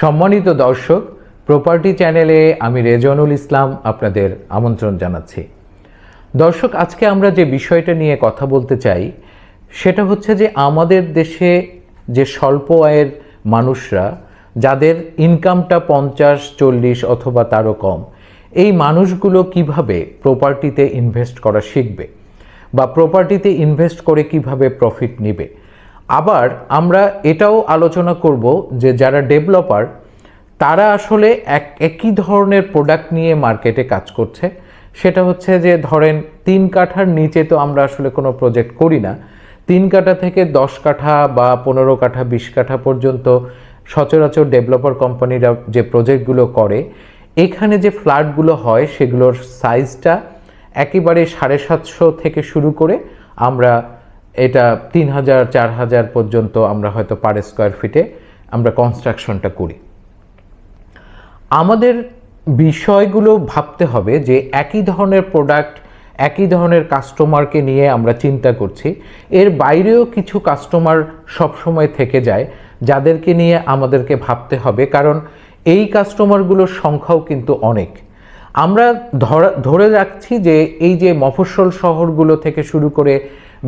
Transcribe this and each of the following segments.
সম্মানিত দর্শক প্রপার্টি চ্যানেলে আমি রেজনুল ইসলাম আপনাদের আমন্ত্রণ জানাচ্ছি। দর্শক, আজকে আমরা যে বিষয়টা নিয়ে কথা বলতে চাই, সেটা হচ্ছে যে আমাদের দেশে যে স্বল্প আয়ের মানুষরা, যাদের ইনকামটা পঞ্চাশ, চল্লিশ অথবা তারও কম, এই মানুষগুলো কীভাবে প্রপার্টিতে ইনভেস্ট করা শিখবে বা প্রপার্টিতে ইনভেস্ট করে কীভাবে প্রফিট নেবে? আবার আমরা এটাও আলোচনা করব যে যারা ডেভেলপার, তারা আসলে এক, একই ধরনের প্রোডাক্ট নিয়ে মার্কেটে কাজ করছে। সেটা হচ্ছে যে ধরেন তিন কাঠার নিচে তো আমরা আসলে কোনো প্রজেক্ট করি না। তিন কাঠা থেকে দশ কাঠা বা পনেরো কাঠা, বিশ কাঠা পর্যন্ত সচরাচর ডেভেলপার কোম্পানিরা যে প্রজেক্টগুলো করে, এখানে যে ফ্ল্যাটগুলো হয় সেগুলোর সাইজটা একেবারে সাড়ে সাতশো থেকে শুরু করে আমরা এটা তিন হাজার চার হাজার পর্যন্ত আমরা হয়তো পার স্কোয়ার ফিটে আমরা কনস্ট্রাকশনটা করি। আমাদের বিষয়গুলো ভাবতে হবে যে একই ধরনের প্রোডাক্ট একই ধরনের কাস্টমারকে নিয়ে আমরা চিন্তা করছি। এর বাইরেও কিছু কাস্টমার সবসময় থেকে যায়, যাদেরকে নিয়ে আমাদেরকে ভাবতে হবে, কারণ এই কাস্টমারগুলোর সংখ্যাও কিন্তু অনেক। আমরা ধরা, ধরে রাখছি যে এই যে মফস্বল শহরগুলো থেকে শুরু করে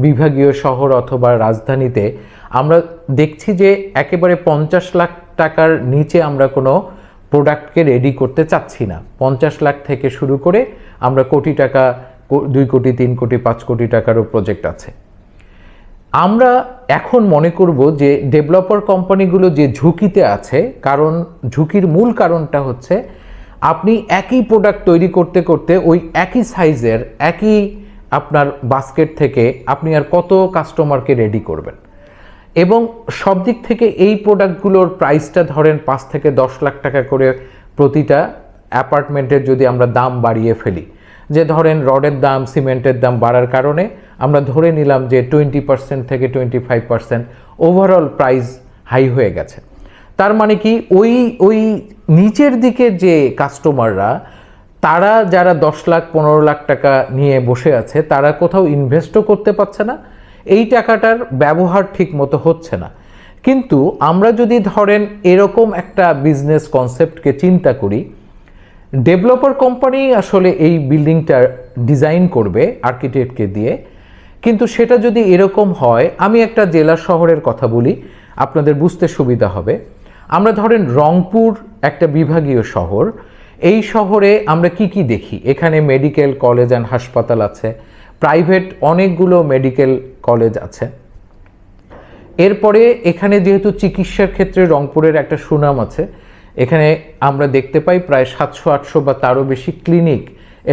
বিভাগীয় শহর অথবা রাজধানীতে, আমরা দেখছি যে একেবারে পঞ্চাশ লাখ টাকার নিচে আমরা কোনো প্রোডাক্টকে রেডি করতে চাচ্ছি না। পঞ্চাশ লাখ থেকে শুরু করে আমরা কোটি টাকা দুই কোটি, তিন কোটি, পাঁচ কোটি টাকারও প্রজেক্ট আছে। আমরা এখন মনে করব যে ডেভেলপার কোম্পানিগুলো যে ঝুঁকিতে আছে, কারণ ঝুঁকির মূল কারণটা হচ্ছে আপনি একই প্রোডাক্ট তৈরি করতে করতে ওই একই সাইজের, একই আপনার বাস্কেট থেকে আপনি আর কত কাস্টমারকে রেডি করবেন। এবং সব দিক থেকে এই প্রোডাক্টগুলোর প্রাইসটা ধরেন পাঁচ থেকে দশ লাখ টাকা করে প্রতিটা অ্যাপার্টমেন্টের যদি আমরা দাম বাড়িয়ে ফেলি, যে ধরেন রডের দাম, সিমেন্টের দাম বাড়ার কারণে আমরা ধরে নিলাম যে টোয়েন্টি পার্সেন্ট থেকে twenty five percent overall price high হয়ে গেছে। তার মানে কি, ওই ওই নিচের দিকে যে কাস্টমাররা তারা যারা দশ লাখ, পনেরো লাখ টাকা নিয়ে বসে আছে, তারা কোথাও ইনভেস্টও করতে পারছে না। এই টাকাটার ব্যবহার ঠিক মতো হচ্ছে না। কিন্তু আমরা যদি ধরেন এরকম একটা বিজনেস কনসেপ্টকে চিন্তা করি ডেভেলপার কোম্পানি আসলে এই বিল্ডিংটা ডিজাইন করবে আর্কিটেক্টকে দিয়ে। কিন্তু সেটা যদি এরকম হয়, আমি একটা জেলা শহরের কথা বলি, আপনাদের বুঝতে সুবিধা হবে। আমরা ধরেন রংপুর একটা বিভাগীয় শহর এই শহরে আমরা কি কি দেখি? এখানে মেডিকেল কলেজ অ্যান্ড হাসপাতাল আছে প্রাইভেট অনেকগুলো মেডিকেল কলেজ আছে। এরপরে এখানে যেহেতু চিকিৎসার ক্ষেত্রে রংপুরের একটা সুনাম আছে, এখানে আমরা দেখতে পাই প্রায় সাতশো, আটশো বা তারও বেশি ক্লিনিক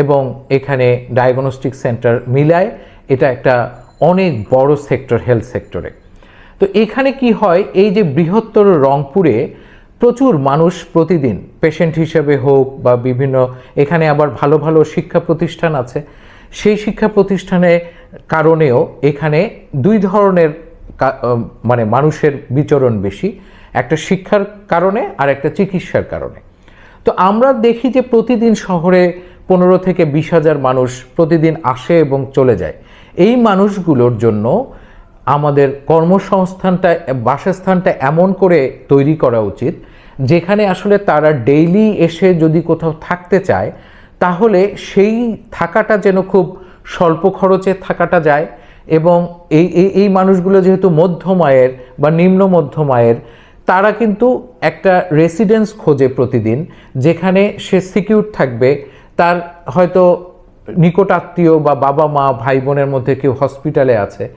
এবং এখানে ডায়াগনস্টিক সেন্টার মিলায়। এটা একটা অনেক বড় সেক্টর হেলথ সেক্টরে তো এখানে কি হয়? এই যে বৃহত্তর রংপুরে প্রচুর মানুষ প্রতিদিন পেশেন্ট হিসেবে হোক বা বিভিন্ন, এখানে আবার ভালো ভালো শিক্ষা প্রতিষ্ঠান আছে। সেই শিক্ষা প্রতিষ্ঠানের কারণেও এখানে দুই ধরনের মানে মানুষের বিচরণ বেশি, একটা শিক্ষার কারণে আর একটা চিকিৎসার কারণে। তো আমরা দেখি যে প্রতিদিন শহরে পনেরো থেকে বিশ হাজার মানুষ প্রতিদিন আসে এবং চলে যায়। এই মানুষগুলোর জন্য আমাদের কর্মসংস্থানটা, বাসস্থানটা এমন করে তৈরি করা উচিত যেখানে আসলে তারা ডেইলি এসে যদি কোথাও থাকতে চায়, তাহলে সেই থাকাটা যেন খুব স্বল্প খরচে থাকাটা যায় এবং এই, এই- মানুষগুলো যেহেতু মধ্যম আয়ের বা নিম্ন মধ্যম আয়ের তারা কিন্তু একটা রেসিডেন্স খোঁজে প্রতিদিন, যেখানে সে সিকিউর থাকবে, তার হয়তো নিকট আত্মীয় বা বাবা মা, ভাই বোনের মধ্যে কেউ হসপিটালে আছে,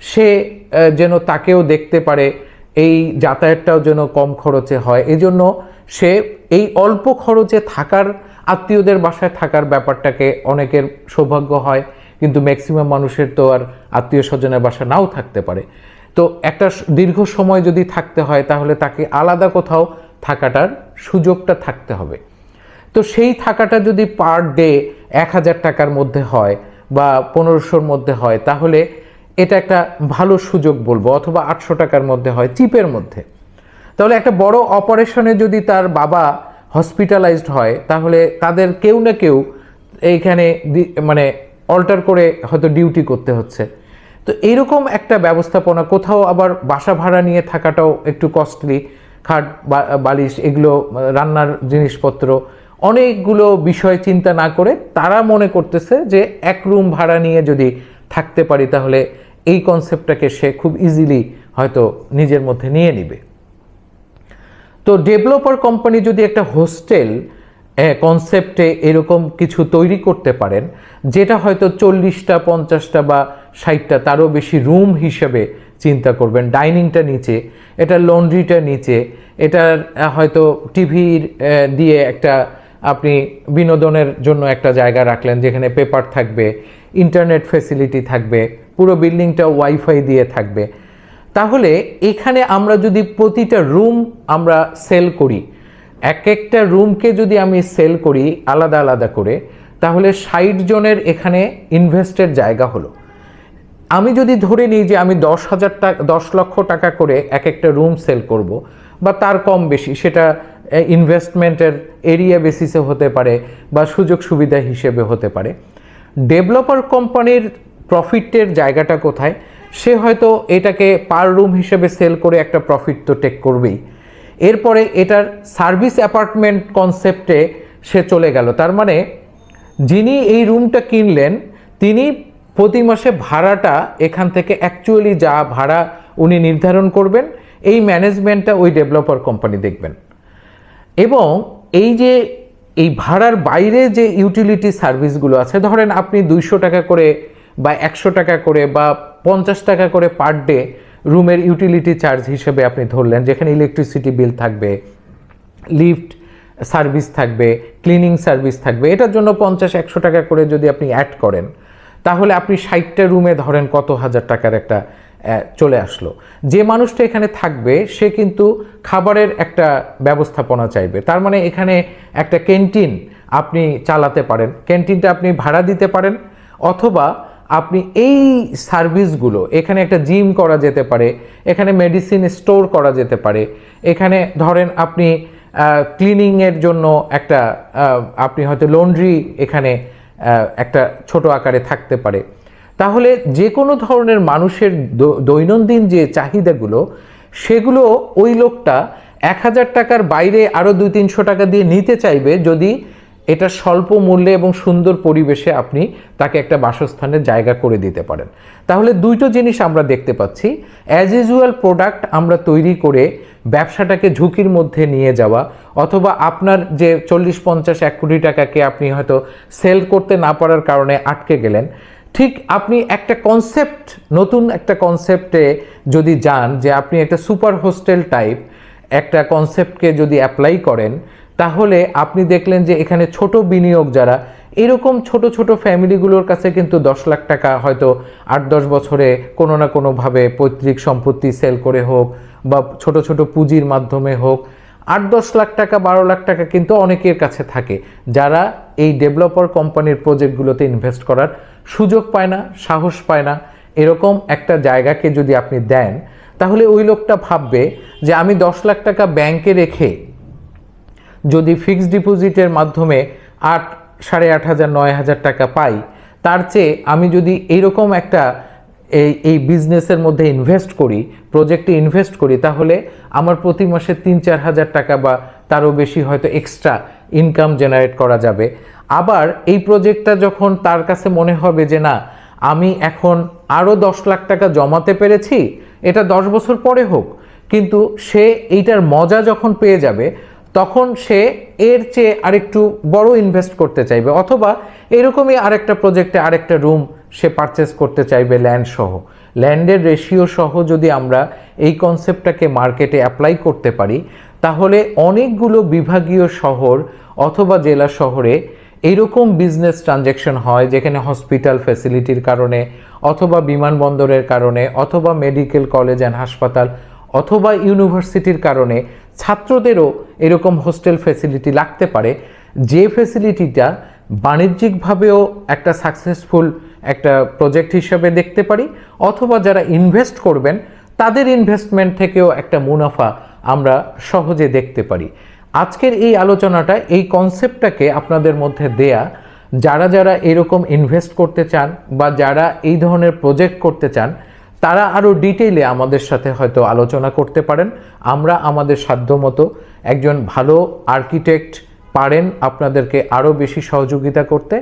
সে যেন তাকেও দেখতে পারে এই যাতায়াতটাও যেন কম খরচে হয়। এজন্য সে এই অল্প খরচে থাকার, আত্মীয়দের বাসায় থাকার ব্যাপারটাকে অনেকের সৌভাগ্য হয়, কিন্তু ম্যাক্সিমাম মানুষের তো আর আত্মীয় স্বজনের বাসা নাও থাকতে পারে। তো একটা দীর্ঘ সময় যদি থাকতে হয়, তাহলে তাকে আলাদা কোথাও থাকাটার সুযোগটা থাকতে হবে। তো সেই থাকাটা যদি পার ডে এক হাজার টাকার মধ্যে হয় বা পনেরোশোর মধ্যে হয়, তাহলে এটা একটা ভালো সুযোগ বলব, অথবা আটশো টাকার মধ্যে হয়, চিপের মধ্যে। তাহলে একটা বড় অপারেশনে যদি তার বাবা হসপিটালাইজড হয়, তাহলে তাদের কেউ না কেউ এইখানে মানে অল্টার করে হয়তো ডিউটি করতে হচ্ছে। তো এইরকম একটা ব্যবস্থাপনা, কোথাও আবার বাসা ভাড়া নিয়ে থাকাটাও একটু কস্টলি খাট বালিশ, এগুলো, রান্নার জিনিসপত্র, অনেকগুলো বিষয় চিন্তা না করে তারা মনে করতেছে যে এক রুম ভাড়া নিয়ে যদি থাকতে পারি, তাহলে এই কনসেপ্টটাকে সে খুব ইজিলি হয়তো নিজের মধ্যে নিয়ে নিবে। তো ডেভেলপার কোম্পানি যদি একটা হোস্টেল কনসেপ্টে এরকম কিছু তৈরি করতে পারেন, যেটা হয়তো চল্লিশটা, পঞ্চাশটা বা ষাটটা, তারও বেশি রুম হিসেবে চিন্তা করবেন ডাইনিংটা নিচে, এটা লন্ড্রিটা নিচে, এটার হয়তো টিভির দিয়ে একটা আপনি বিনোদনের জন্য একটা জায়গা রাখলেন যেখানে পেপার থাকবে ইন্টারনেট ফেসিলিটি থাকবে, পুরো বিল্ডিংটা ওয়াইফাই দিয়ে থাকবে। তাহলে এখানে আমরা যদি প্রতিটা রুম আমরা সেল করি, এক একটা রুমকে যদি আমি সেল করি আলাদা আলাদা করে, তাহলে ষাট জনের এখানে ইনভেস্টের জায়গা হলো। আমি যদি ধরে নিই যে আমি দশ হাজার টাকা দশ লক্ষ টাকা করে এক একটা রুম সেল করব, বা তার কম বেশি, সেটা ইনভেস্টমেন্টের এরিয়া বেসিসে হতে পারে বা সুযোগ সুবিধা হিসেবে হতে পারে। ডেভেলপার কোম্পানির প্রফিটের জায়গাটা কোথায়? সে হয়তো এটাকে পার রুম হিসেবে সেল করে একটা প্রফিট তো টেক করবেই। এরপরে এটার সার্ভিস অ্যাপার্টমেন্ট কনসেপ্টে সে চলে গেল। তার মানে যিনি এই রুমটা কিনলেন, তিনি প্রতি মাসে ভাড়াটা এখান থেকে অ্যাকচুয়ালি যা ভাড়া উনি নির্ধারণ করবেন, এই ম্যানেজমেন্টটা ওই ডেভেলপার কোম্পানি দেখবেন। এবং এই যে এই ভাড়ার বাইরে যে ইউটিলিটি সার্ভিসগুলো আছে, ধরেন আপনি দুইশো টাকা করে বা একশো টাকা করে বা পঞ্চাশ টাকা করে পার ডে রুমের ইউটিলিটি চার্জ হিসেবে আপনি ধরলেন, যেখানে ইলেকট্রিসিটি বিল থাকবে লিফট সার্ভিস থাকবে ক্লিনিং সার্ভিস থাকবে, এটার জন্য পঞ্চাশ, একশো টাকা করে যদি আপনি অ্যাড করেন, তাহলে আপনি ষাটটা রুমে ধরেন কত হাজার টাকার একটা চলে আসলো। যে মানুষটা এখানে থাকবে, সে কিন্তু খাবারের একটা ব্যবস্থাপনা চাইবে। তার মানে এখানে একটা ক্যান্টিন আপনি চালাতে পারেন। ক্যান্টিনটা আপনি ভাড়া দিতে পারেন, অথবা আপনি এই সার্ভিসগুলো, এখানে একটা জিম করা যেতে পারে, এখানে মেডিসিন স্টোর করা যেতে পারে, এখানে ধরেন আপনি ক্লিনিংয়ের জন্য একটা আপনি হয়তো লন্ড্রি এখানে একটা ছোট আকারে থাকতে পারে। তাহলে যে কোনো ধরনের মানুষের দৈনন্দিন যে চাহিদাগুলো, সেগুলো ওই লোকটা এক হাজার টাকার বাইরে আরও দুই তিনশো টাকা দিয়ে নিতে চাইবে যদি এটা স্বল্প মূল্যে এবং সুন্দর পরিবেশে আপনি তাকে একটা বাসস্থানের জায়গা করে দিতে পারেন। তাহলে দুইটো জিনিস আমরা দেখতে পাচ্ছি। অ্যাজ ইউজুয়াল প্রোডাক্ট আমরা তৈরি করে ব্যবসাটাকে ঝুঁকির মধ্যে নিয়ে যাওয়া, অথবা আপনার যে চল্লিশ পঞ্চাশ এক কোটি টাকাকে আপনি হয়তো সেল করতে না পারার কারণে আটকে গেলেন। ঠিক আপনি একটা কনসেপ্ট নতুন একটা কনসেপ্টে যদি যান, যে আপনি একটা সুপার হোস্টেল টাইপ একটা কনসেপ্টকে যদি অ্যাপ্লাই করেন, তাহলে আপনি দেখলেন যে এখানে ছোট বিনিয়োগ যারা, এরকম ছোট ছোট ফ্যামিলিগুলোর কাছে কিন্তু দশ লাখ টাকা হয়তো আট দশ বছরে কোনো না কোনোভাবে পৈতৃক সম্পত্তি সেল করে হোক বা ছোট ছোট পুঁজির মাধ্যমে হোক আট, দশ লাখ টাকা, বারো লাখ টাকা কিন্তু অনেকের কাছে থাকে। যারা এই ডেভেলপার কোম্পানির প্রজেক্টগুলোতে ইনভেস্ট করার সুযোগ পায় না, সাহস পায় না, এরকম একটা জায়গাকে যদি আপনি দেন, তাহলে ওই লোকটা ভাববে যে আমি দশ লাখ টাকা ব্যাংকে রেখে যদি ফিক্সড ডিপোজিটের মাধ্যমে আট, সাড়ে আট হাজার, নয় হাজার টাকা পাই, তার চেয়ে আমি যদি এইরকম একটা এই এই বিজনেসের মধ্যে ইনভেস্ট করি প্রজেক্টে ইনভেস্ট করি, তাহলে আমার প্রতি মাসে তিন, চার হাজার টাকা বা তারও বেশি হয়তো এক্সট্রা ইনকাম জেনারেট করা যাবে। আবার এই প্রজেক্টটা যখন তার কাছে মনে হবে যে না, আমি এখন আরও দশ লাখ টাকা জমাতে পেরেছি, এটা দশ বছর পরে হোক, কিন্তু সে এইটার মজা যখন পেয়ে যাবে, তখন সে এর চেয়ে আরেকটু বড় ইনভেস্ট করতে চাইবে। অথবা এরকমই আরেকটা প্রজেক্টে আরেকটা রুম সে পারচেস করতে চাইবে ল্যান্ড সহ। ল্যান্ডের রেশিও সহ যদি আমরা এই কনসেপ্টটাকে মার্কেটে অ্যাপ্লাই করতে পারি, তাহলে অনেকগুলো বিভাগীয় শহর অথবা জেলা শহরে এইরকম বিজনেস ট্রানজ্যাকশন হয়, যেখানে হসপিটাল ফ্যাসিলিটির কারণে অথবা বিমানবন্দরের কারণে অথবা মেডিকেল কলেজ অ্যান্ড হাসপাতাল অথবা ইউনিভার্সিটির কারণে ছাত্রদেরও এরকম হোস্টেল ফ্যাসিলিটি লাগতে পারে। যে ফ্যাসিলিটিটা বাণিজ্যিকভাবেও একটা সাকসেসফুল একটা প্রজেক্ট হিসেবে দেখতে পারি, অথবা যারা ইনভেস্ট করবেন, তাদের ইনভেস্টমেন্ট থেকেও একটা মুনাফা আমরা সহজে দেখতে পারি। আজকের এই আলোচনাটা, এই কনসেপ্টটাকে আপনাদের মধ্যে দেয়া, যারা যারা এরকম ইনভেস্ট করতে চান, বা যারা এই ধরনের প্রজেক্ট করতে চান, তারা আরও ডিটেইলে আমাদের সাথে হয়তো আলোচনা করতে পারেন। আমরা আমাদের সাধ্যমতো একজন ভালো আর্কিটেক্ট পারেন আপনাদেরকে আরও বেশি সহযোগিতা করতে।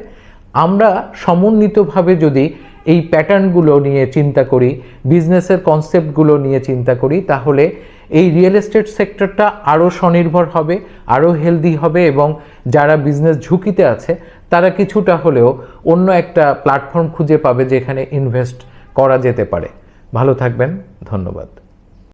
আমরা সমন্বিতভাবে যদি এই প্যাটার্নগুলো নিয়ে চিন্তা করি, বিজনেসের কনসেপ্টগুলো নিয়ে চিন্তা করি, তাহলে এই রিয়েল এস্টেট সেক্টরটা আরও স্বনির্ভর হবে আরও হেলদি হবে এবং যারা বিজনেস ঝুঁকিতে আছে, তারা কিছুটা হলেও অন্য একটা প্ল্যাটফর্ম খুঁজে পাবে যেখানে ইনভেস্ট করা যেতে পারে। ভালো থাকবেন, ধন্যবাদ।